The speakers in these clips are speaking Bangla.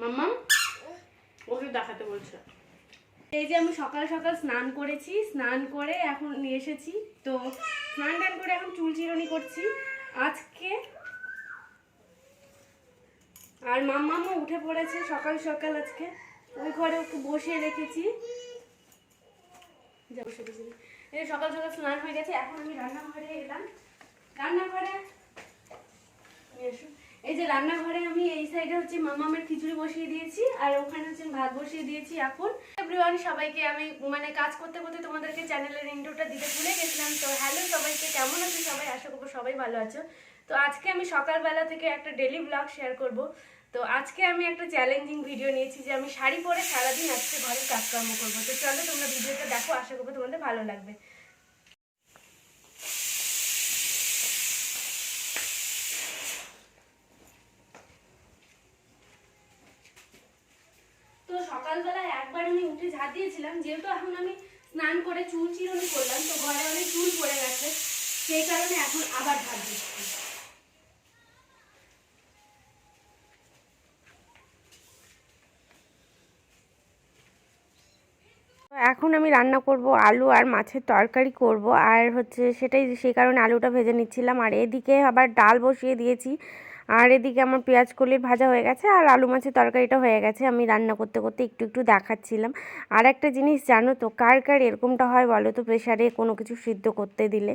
মাম্মা ওকে দেখাতে বলছে। এই যে আমি সকাল সকাল স্নান করেছি, স্নান করে এখন এসেছি। তো স্নান টান করে এখন চুল চিরুনি করছি। আজকে আর মাম্মামও উঠে পড়েছে সকাল সকাল আজকে। ওই ঘরে ওকে বসে রেখেছি। এই সকাল সকাল স্নান হয়ে গেছে, এখন আমি রান্নাঘরে এলাম। রান্নাঘরে। এই যে রান্নাঘরে আমি এই সাইডে হচ্ছে মামামের খিচুড়ি বসিয়ে দিয়েছি, আর ওখানে হচ্ছে ভাত বসিয়ে দিয়েছি এখন। এভরিওয়ান সবাইকে আমি মানে কাজ করতে করতে তোমাদেরকে চ্যানেলের ইন্ট্রোটা দিতে ভুলে গেছিলাম। তো হ্যালো সবাইকে, কেমন আছো সবাই? আশা করব সবাই ভালো আছো। তো আজকে আমি সকালবেলা থেকে একটা ডেলি ব্লগ শেয়ার করব। তো আজকে আমি একটা চ্যালেঞ্জিং ভিডিও নিয়েছি যে আমি শাড়ি পরে সারাদিন আজকে ঘরে কাজকর্ম করব। তো চলো তোমরা ভিডিওটা দেখো, আশা করব তোমাদের ভালো লাগবে। তো সকালবেলা একবার আমি উঠে ঝাঁট দিয়েছিলাম, যেহেতু এখন আমি স্নান করে চুল চিরুনি করলাম, তো ঘরে অনেক চুল পড়ে গেছে, সেই কারণে এখন আবার ঝাঁট দিচ্ছি। এখন আমি রান্না করব আলু আর মাছের তরকারি করব, আর হচ্ছে সেটাই, সেই কারণে আলুটা ভেজে নিচ্ছিলাম, আর এদিকে আবার ডাল বসিয়ে দিয়েছি। আর এদিকে আমার পেঁয়াজ কলির ভাজা হয়ে গেছে আর আলু মাছের তরকারিটা হয়ে গেছে। আমি রান্না করতে করতে একটু একটু দেখাচ্ছিলাম। আর একটা জিনিস জানো তো কার কার এরকমটা হয় বলো তো প্রেশারে কোনো কিছু সিদ্ধ করতে দিলে?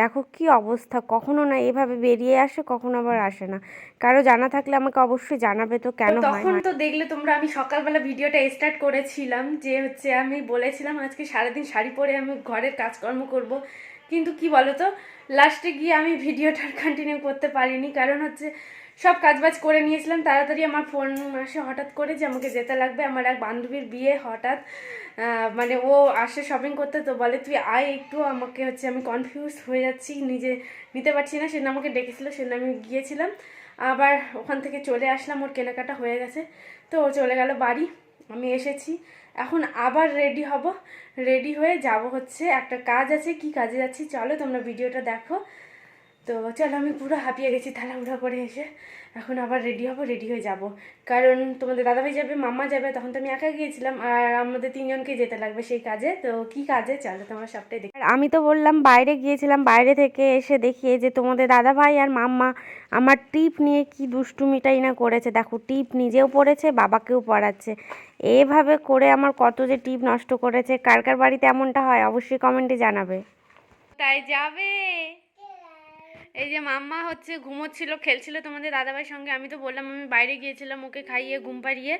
দেখো কি অবস্থা কখনো না এভাবে বেরিয়ে আসে কখনো আবার আসে না। কারও জানা থাকলে আমাকে অবশ্যই জানাবে তো কেন তখন তো দেখলে তোমরা আমি সকালবেলা ভিডিওটা স্টার্ট করেছিলাম যে হচ্ছে আমি বলেছিলাম আজকে সারাদিন শাড়ি পরে আমি ঘরের কাজকর্ম করব। কিন্তু কি বলো তো লাস্টে গিয়ে আমি ভিডিওটা কন্টিনিউ করতে পারিনি। কারণ হচ্ছে, সব কাজবাজ করে নিয়েছিলাম, তাড়াতাড়ি আমার ফোন আসে হঠাৎ করে যে আমাকে যেতে লাগবে। আমার এক বান্ধবীর বিয়ে হঠাৎ মানে ও আসে শপিং করতে, তো বলে, তুই আয় একটু, আমাকে হচ্ছে আমি কনফিউজ হয়ে যাচ্ছি, নিজে নিতে পারছি না। সেদিন আমাকে ডেকেছিলো, সেদিন আমি গিয়েছিলাম। আবার ওখান থেকে চলে আসলাম, ওর কেনাকাটা হয়ে গেছে। তো ও চলে গেল বাড়ি। আমি এসেছি। এখন আবার রেডি হব। রেডি হয়ে যাব হচ্ছে একটা কাজ আছে। কি কাজে যাচ্ছি? চলো তোমরা ভিডিওটা দেখো। তো চলো আমি পুরো হাঁপিয়ে গেছি তাড়াহুড়া করে এসে। এখন আবার রেডি হব রেডি হয়ে যাব। কারণ তোমাদের দাদাভাই যাবে মাম্মা যাবে তখন তো আমি একা গিয়েছিলাম আর আমাদের তিনজনকে যেতে লাগবে সেই কাজে। তো কি কাজে? চলো তোমরা সবটাই দেখো। আর আমি তো বললাম বাইরে গিয়েছিলাম বাইরে থেকে এসে দেখি এই যে তোমাদের দাদাভাই আর মাম্মা আমার টিপ নিয়ে কি দুষ্টুমিটাই না করেছে। দেখো টিপ নিজেও পড়েছে বাবাকেও পড়াচ্ছে। এভাবে করে আমার কত যে টিপ নষ্ট করেছে কার কার বাড়িতে এমনটা হয় অবশ্যই কমেন্টে জানাবে। তাই যাবে? এই যে মাম্মা হচ্ছে ঘুমোচ্ছিল, খেলছিল তোমাদের দাদাভাইয়ের সঙ্গে। আমি তো বললাম, আমি বাইরে গিয়েছিলাম ওকে খাইয়ে, ঘুম পাড়িয়ে।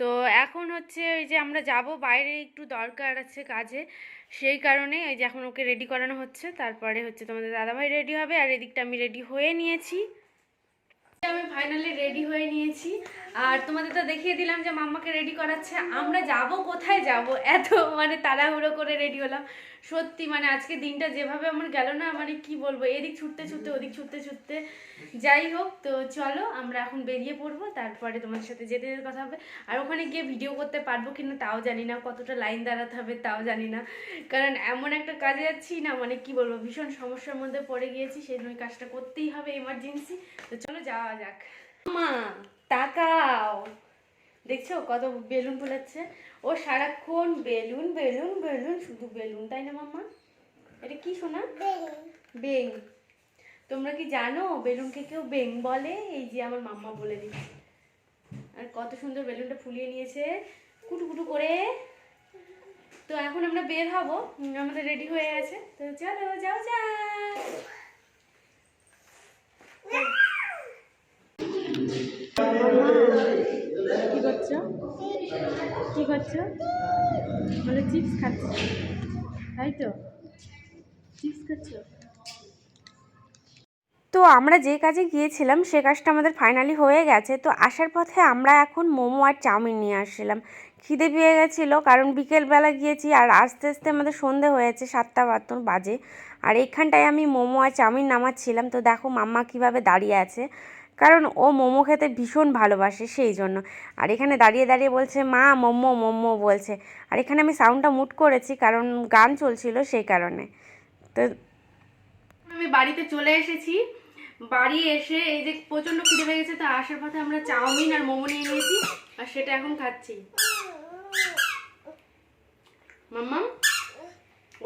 তো এখন হচ্ছে ওই যে আমরা যাব, বাইরে একটু দরকার আছে কাজে। সেই কারণে ওই যে এখন ওকে রেডি করানো হচ্ছে। তারপরে হচ্ছে তোমাদের দাদাভাই রেডি হবে, আর এদিকটা আমি রেডি হয়ে নিয়েছি। আমি ফাইনালি রেডি হয়ে নিয়েছি। আর তোমাদের তো দেখিয়ে দিলাম যে মাম্মাকে রেডি করাচ্ছে। আমরা যাব, কোথায় যাব? এত মানে তাড়াহুড়ো করে রেডি হলাম। সত্যি মানে আজকে দিনটা যেভাবে আমার গেল না মানে কি বলব? এদিক ছুটতে ছুটতে, ওদিক ছুটতে ছুটতে। যাই হোক, তো চলো, আমরা এখন বেরিয়ে পড়ব। তারপরে তোমাদের সাথে যেতে যেতে কথা হবে। আর ওখানে গিয়ে ভিডিও করতে পারব কিনা তাও জানি না, কতটা লাইন দাঁড়াতে হবে তাও জানি না। কারণ এমন একটা কাজে যাচ্ছি না মানে কি বলব? ভীষণ সমস্যার মধ্যে পড়ে গিয়েছি সেই জন্য কাজটা করতেই হবে এমার্জেন্সি তো চলো, যাওয়া যাক। মা তাকাও। দেখছ কত বেলুন ফুলাচ্ছে? ও সারাক্ষণ বেলুন বেলুন বেলুন শুধু বেলুন তাই না মাম্মা? এটা কি শোনা বেং। তোমরা কি জানো বেলুনকে কেউ বেং বলে? এই যে আমার মাম্মা বলে দিচ্ছে। আর কত সুন্দর বেলুনটা ফুলিয়ে নিয়েছে। কুটু কুটু করে। তো এখন আমরা বের হব। আমাদের রেডি হয়ে গেছে তো চলো যাও যাও। কি করছ? কি করছ? বলে, চিপস খাচ্ছি? তাই তো? চিপস খাচ্ছো? তো আমরা যে কাজে গিয়েছিলাম, সে কাজটা আমাদের ফাইনালি হয়ে গেছে। তো আসার পথে আমরা এখন মোমো আর চাউমিন নিয়ে আসছিলাম। খিদে পেয়ে গেছিল, কারণ বিকেলবেলা গিয়েছি আর আস্তে আস্তে আমাদের সন্ধে হয়েছে সাতটা বাহাত্তর বাজে। আর এখানটায় আমি মোমো আর চাউমিন নামাচ্ছিলাম। তো দেখো, মাম্মা কীভাবে দাঁড়িয়ে আছে। কারণ ও মোমো খেতে ভীষণ ভালোবাসে সেই জন্য। আর এখানে দাঁড়িয়ে দাঁড়িয়ে বলছে, মা, মোমো মোমো, বলছে। আর এখানে আমি সাউন্ডটা মুট করেছি কারণ গান চলছিল সেই কারণে। তো আমি বাড়িতে চলে এসেছি। বাড়ি এসে এই যে প্রচণ্ড খিদে পেয়ে গেছে, তো আসার পথে আমরা চাউমিন আর মোমো নিয়ে নিয়েছি আর সেটা এখন খাচ্ছি। মাম্মা,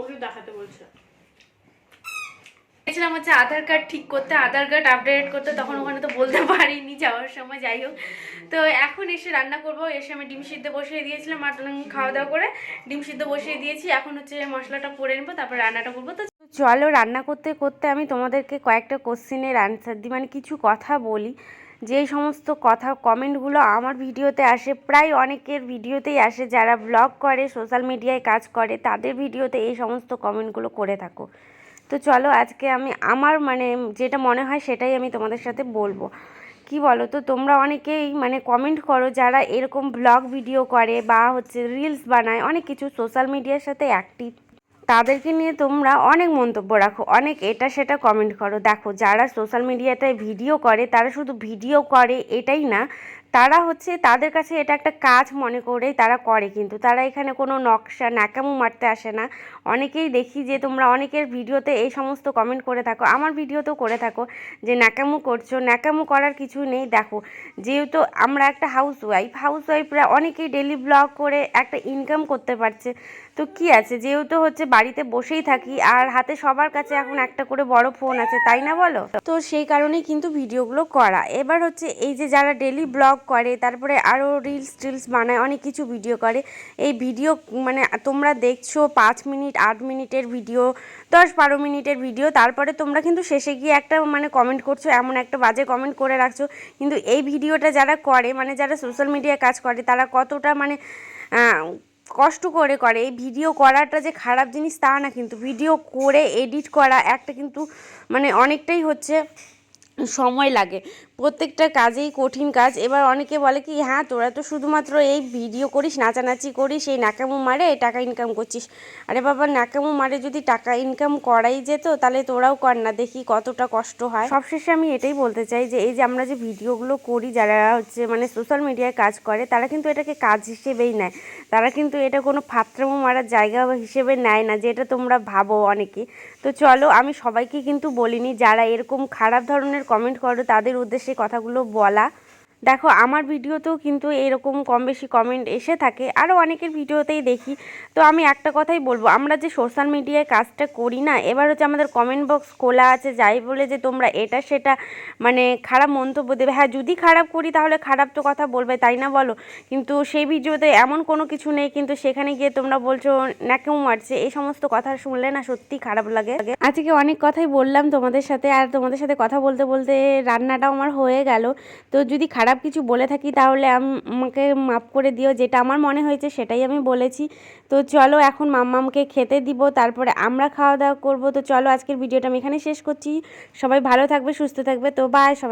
ওকে দেখাতে বলছে। গেছিলাম হচ্ছে আধার কার্ড ঠিক করতে, আধার কার্ড আপডেট করতে তখন ওখানে তো বলতে পারিনি যাওয়ার সময়, যাই হোক। তো এখন এসে রান্না করব, এসে আমি ডিম সিদ্ধ বসিয়ে দিয়েছিলাম, আর খাওয়া দাওয়া করে ডিম সিদ্ধ বসিয়ে দিয়েছি। এখন হচ্ছে মশলাটা করে নেব, তারপর রান্নাটা করব। তো চলো রান্না করতে করতে আমি তোমাদেরকে কয়েকটা কোশ্চেনের আনসার দিই মানে কিছু কথা বলি। যে সমস্ত কথা কমেন্টগুলো আমার ভিডিওতে আসে, প্রায় অনেকের ভিডিওতেই আসে। যারা ব্লগ করে সোশ্যাল মিডিয়ায় কাজ করে, তাদের ভিডিওতে এই সমস্ত কমেন্টগুলো করে থাকো। তো চলো আজকে আমি আমার মানে যেটা মনে হয় সেটাই আমি তোমাদের সাথে বলব। কি বলো তো তোমরা অনেকেই মানে কমেন্ট করো যারা এরকম ব্লগ ভিডিও করে বা হচ্ছে রিলস বানায়, অনেক কিছু সোশ্যাল মিডিয়ার সাথে অ্যাক্টিভ তাদেরকে নিয়ে তোমরা অনেক মন্তব্য রাখো, অনেক এটা সেটা কমেন্ট করো। দেখো, যারা সোশ্যাল মিডিয়াতে ভিডিও করে, তারা শুধু ভিডিও করে, এটাই না। তারা হচ্ছে তাদের কাছে এটা একটা কাজ মনে করেই তারা করে, কিন্তু তারা এখানে কোনো নকশা ন্যাকামো মারতে আসে না। অনেকেই দেখি যে তোমরা অনেকের ভিডিওতে এই সমস্ত কমেন্ট করে থাকো, আমার ভিডিওতেও করে থাকো যে ন্যাকামো করছ, ন্যাকামো করার কিছু নেই। দেখো, যেহেতু আমরা একটা হাউস ওয়াইফ হাউস ওয়াইফরা অনেকেই ডেলি ব্লগ করে একটা ইনকাম করতে পারছে। তো কি আছে? যেহেতু হচ্ছে বাড়িতে বসেই থাকি, আর হাতে সবার কাছে এখন একটা করে বড় ফোন আছে, তাই না বলো? তো সেই কারণেই কিন্তু ভিডিওগুলো করা। এবার হচ্ছে এই যে যারা ডেলি ব্লগ করে, তারপরে আরও রিলস টিলস বানায়, অনেক কিছু ভিডিও করে। এই ভিডিও মানে তোমরা দেখছ পাঁচ মিনিট, আট মিনিটের ভিডিও দশ বারো মিনিটের ভিডিও তারপরে তোমরা কিন্তু শেষে গিয়ে একটা মানে কমেন্ট করছ, এমন একটা বাজে কমেন্ট করে রাখছো। কিন্তু এই ভিডিওটা যারা করে মানে যারা সোশ্যাল মিডিয়ায় কাজ করে, তারা কতটা মানে কষ্ট করে করে। এই ভিডিও করাটা যে খারাপ জিনিস তা না কিন্তু ভিডিও করে এডিট করা একটা কিন্তু মানে অনেকটাই হচ্ছে সময় লাগে। প্রত্যেকটা কাজেই কঠিন কাজ। এবার অনেকে বলে কি হ্যাঁ তোরা তো শুধুমাত্র এই ভিডিও করিস, নাচানাচি করিস, এই নাকামো মারে টাকা ইনকাম করছিস। আরে বাবা নাকামো মারে যদি টাকা ইনকাম করাই যেত, তাহলে তোরাও কর না, দেখি কতটা কষ্ট হয়। সবশেষে আমি এটাই বলতে চাই যে, এই যে আমরা যে ভিডিওগুলো করি, যারা হচ্ছে মানে সোশ্যাল মিডিয়ায় কাজ করে, তারা কিন্তু এটাকে কাজ হিসেবেই নেয়। তারা কিন্তু এটা কোনো ফাত্রামো মারার জায়গা হিসেবে নেয় না যেটা তোমরা ভাবো অনেকে। তো চলো, আমি সবাইকে কিন্তু বলিনি, যারা এরকম খারাপ ধরনের কমেন্ট করো, তাদের উদ্দেশ্যে কথাগুলো বলা দেখো, আমার ভিডিওতেও কিন্তু এরকম কম বেশি কমেন্ট এসে থাকে। আরও অনেকের ভিডিওতেই দেখি। তো আমি একটা কথাই বলব, আমরা যে সোশ্যাল মিডিয়ায় কাজটা করি না, এবার হচ্ছে আমাদের কমেন্ট বক্স খোলা আছে, যাই বলে যে তোমরা এটা সেটা মানে খারাপ মন্তব্য দেবে। হ্যাঁ যদি খারাপ করি তাহলে খারাপ তো কথা বলবে, তাই না বলো? কিন্তু সেই ভিডিওতে এমন কোনো কিছু নেই, কিন্তু সেখানে গিয়ে তোমরা বলছো ন্যাকেও মারছে। এই সমস্ত কথা শুনলে না সত্যি খারাপ লাগে। আজকে অনেক কথাই বললাম তোমাদের সাথে, আর তোমাদের সাথে কথা বলতে বলতে রান্নাটাও আমার হয়ে গেল। তো যদি খারাপ কিছু বলে থাকি, তাহলে আমাকে মাফ করে দিও। যেটা আমার মনে হয়েছে সেটাই আমি বলেছি। তো চলো এখন মাম্মামকে খেতে দিব, তারপরে আমরা খাওয়া দাওয়া করব। তো চলো আজকের ভিডিওটা আমি এখানে শেষ করছি। সবাই ভালো থাকবে, সুস্থ থাকবে। তো বাই সবাই